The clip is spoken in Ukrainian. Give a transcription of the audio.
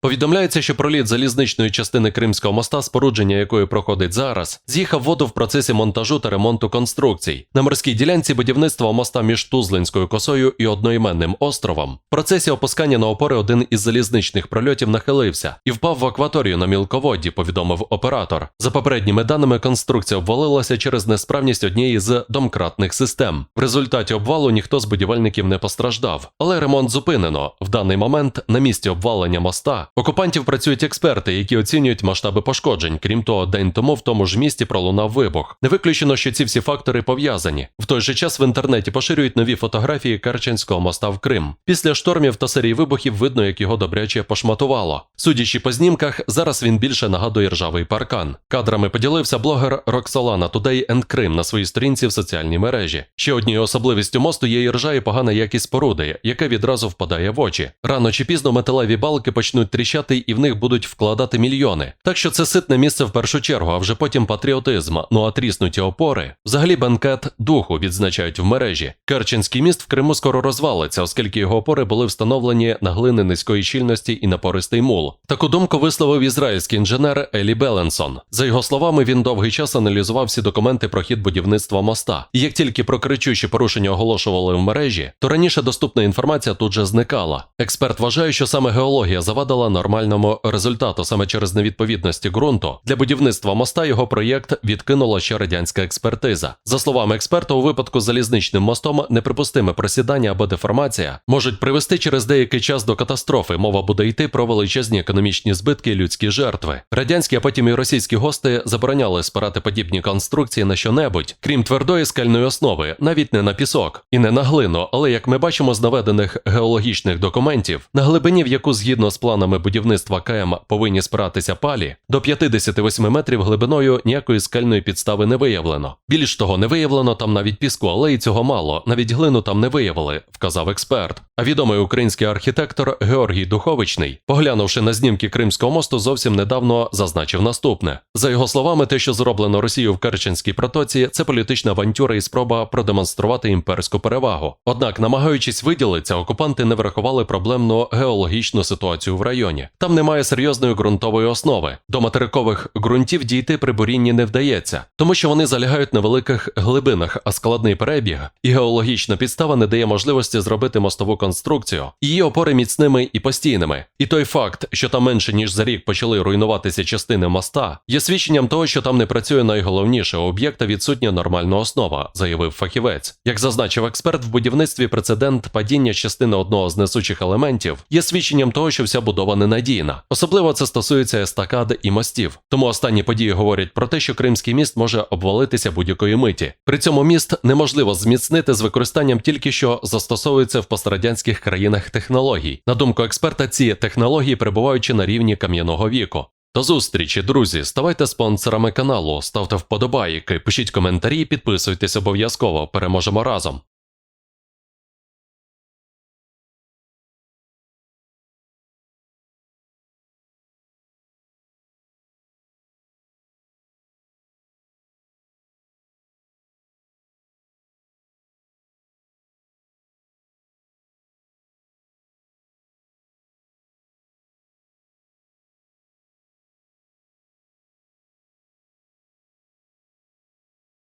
Повідомляється, що проліт залізничної частини Кримського моста, спорудження якої проходить зараз, з'їхав воду в процесі монтажу та ремонту конструкцій. На морській ділянці будівництва моста між Тузлинською косою і одноіменним островом. В процесі опускання на опори один із залізничних прольотів нахилився і впав в акваторію на мілководді, повідомив оператор. За попередніми даними, конструкція обвалилася через несправність однієї з домкратних систем. В результаті обвалу ніхто з будівельників не постраждав, але ремонт зупинено. В даний момент на місці обвалення моста окупантів працюють експерти, які оцінюють масштаби пошкоджень. Крім того, день тому в тому ж місті пролунав вибух. Не виключено, що ці всі фактори пов'язані. В той же час в інтернеті поширюють нові фотографії Керченського моста в Крим. Після штормів та серії вибухів видно, як його добряче пошматувало. Судячи по знімках, зараз він більше нагадує ржавий паркан. Кадрами поділився блогер Роксолана Today and Крим на своїй сторінці в соціальній мережі. Ще однією особливістю мосту є і ржа і погана якість споруди, яка відразу впадає в очі. Рано чи пізно металеві балки почнуть тріщати і в них будуть вкладати мільйони. Так що це ситне місце в першу чергу, а вже потім патріотизм. Ну а тріснуті опори. Взагалі бенкет духу відзначають в мережі. Керченський міст в Криму скоро розвалиться, оскільки його опори були встановлені на глини низької щільності і напористий мул. Таку думку висловив ізраїльський інженер Елі Беленсон. За його словами, він довгий час аналізував всі документи про хід будівництва моста. І як тільки про кричущі порушення оголошували в мережі, то раніше доступна інформація тут же зникала. Експерт вважає, що саме геологія завадила нормальному результату саме через невідповідності ґрунту. Для будівництва моста його проєкт відкинула ще радянська експертиза. За словами експерта, у випадку з залізничним мостом неприпустиме просідання або деформація можуть привести через деякий час до катастрофи. Мова буде йти про величезні економічні збитки і людські жертви. Радянські, а потім і російські гости забороняли спирати подібні конструкції на що-небудь, крім твердої скельної основи, навіть не на пісок і не на глину. Але як ми бачимо з наведених геологічних документів, на глибині, в яку згідно з планами будівництва КМ повинні спиратися палі, до 58 метрів глибиною ніякої скельної підстави не виявлено. Більш того, не виявлено там навіть піску, але і цього мало. Навіть глину там не виявили, вказав експерт. А відомий український архітектор Георгій Духовичний, поглянувши на знімки Кримського мосту, зовсім недавно зазначив наступне: за його словами, те, що зроблено Росією в Керченській протоці, це політична авантюра і спроба продемонструвати імперську перевагу. Однак, намагаючись виділитися, окупанти не врахували проблемну геологічну ситуацію в районі. Там немає серйозної ґрунтової основи. До материкових ґрунтів дійти при бурінні не вдається, тому що вони залягають на великих глибинах, а складний перебіг і геологічна підстава не дає можливості зробити мостову конструкцію, її опори міцними і постійними. І той факт, що там менше ніж за рік почали руйнуватися частини моста, є свідченням того, що там не працює найголовніше у об'єкта відсутня нормальна основа, заявив фахівець. Як зазначив експерт, в будівництві прецедент падіння частини одного з несучих елементів є свідченням того, що вся будова ненадійна. Особливо це стосується естакад і мостів. Тому останні події говорять про те, що Кримський міст може обвалитися будь-якої миті. При цьому міст неможливо зміцнити з використанням тільки що застосовується в пострадянських країнах технологій. На думку експерта, ці технології перебуваючи на рівні кам'яного віку. До зустрічі, друзі. Ставайте спонсорами каналу, ставте вподобайки, пишіть коментарі, підписуйтесь обов'язково. Переможемо разом.